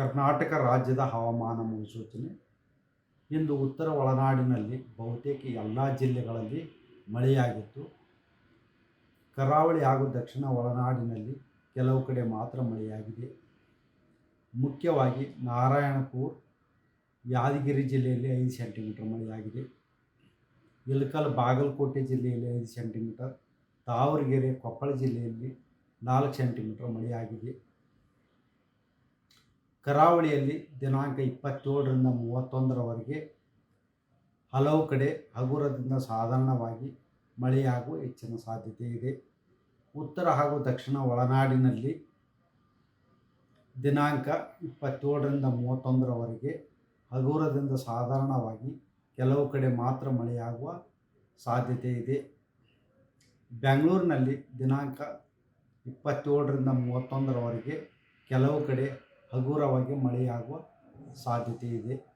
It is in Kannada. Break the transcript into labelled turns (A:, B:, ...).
A: ಕರ್ನಾಟಕ ರಾಜ್ಯದ ಹವಾಮಾನ ಮುನ್ಸೂಚನೆ. ಇಂದು ಉತ್ತರ ಒಳನಾಡಿನಲ್ಲಿ ಬಹುತೇಕ ಎಲ್ಲ ಜಿಲ್ಲೆಗಳಲ್ಲಿ ಮಳೆಯಾಗಿತ್ತು. ಕರಾವಳಿ ಹಾಗೂ ದಕ್ಷಿಣ ಒಳನಾಡಿನಲ್ಲಿ ಕೆಲವು ಕಡೆ ಮಾತ್ರ ಮಳೆಯಾಗಿದೆ. ಮುಖ್ಯವಾಗಿ ನಾರಾಯಣಪುರ, ಯಾದಗಿರಿ ಜಿಲ್ಲೆಯಲ್ಲಿ ಐದು ಸೆಂಟಿಮೀಟರ್ ಮಳೆಯಾಗಿದೆ. ಇಳಕಲ್ ಬಾಗಲಕೋಟೆ ಜಿಲ್ಲೆಯಲ್ಲಿ ಐದು ಸೆಂಟಿಮೀಟರ್ ತಾವರಗೆರೆ ಕೊಪ್ಪಳ ಜಿಲ್ಲೆಯಲ್ಲಿ ನಾಲ್ಕು ಸೆಂಟಿಮೀಟರ್ ಮಳೆಯಾಗಿದೆ. ಕರಾವಳಿಯಲ್ಲಿ ದಿನಾಂಕ ಇಪ್ಪತ್ತೇಳರಿಂದ ಮೂವತ್ತೊಂದರವರೆಗೆ ಹಲವು ಕಡೆ ಹಗುರದಿಂದ ಸಾಧಾರಣವಾಗಿ ಮಳೆಯಾಗುವ ಹೆಚ್ಚಿನ ಸಾಧ್ಯತೆ ಇದೆ. ಉತ್ತರ ಹಾಗೂ ದಕ್ಷಿಣ ಒಳನಾಡಿನಲ್ಲಿ ದಿನಾಂಕ ಇಪ್ಪತ್ತೇಳರಿಂದ ಮೂವತ್ತೊಂದರವರೆಗೆ ಹಗುರದಿಂದ ಸಾಧಾರಣವಾಗಿ ಕೆಲವು ಕಡೆ ಮಾತ್ರ ಮಳೆಯಾಗುವ ಸಾಧ್ಯತೆ ಇದೆ. ಬೆಂಗಳೂರಿನಲ್ಲಿ ದಿನಾಂಕ ಇಪ್ಪತ್ತೇಳರಿಂದ ಮೂವತ್ತೊಂದರವರೆಗೆ ಕೆಲವು ಕಡೆ ಹಗುರವಾಗಿ ಮಳೆಯಾಗುವ ಸಾಧ್ಯತೆ ಇದೆ.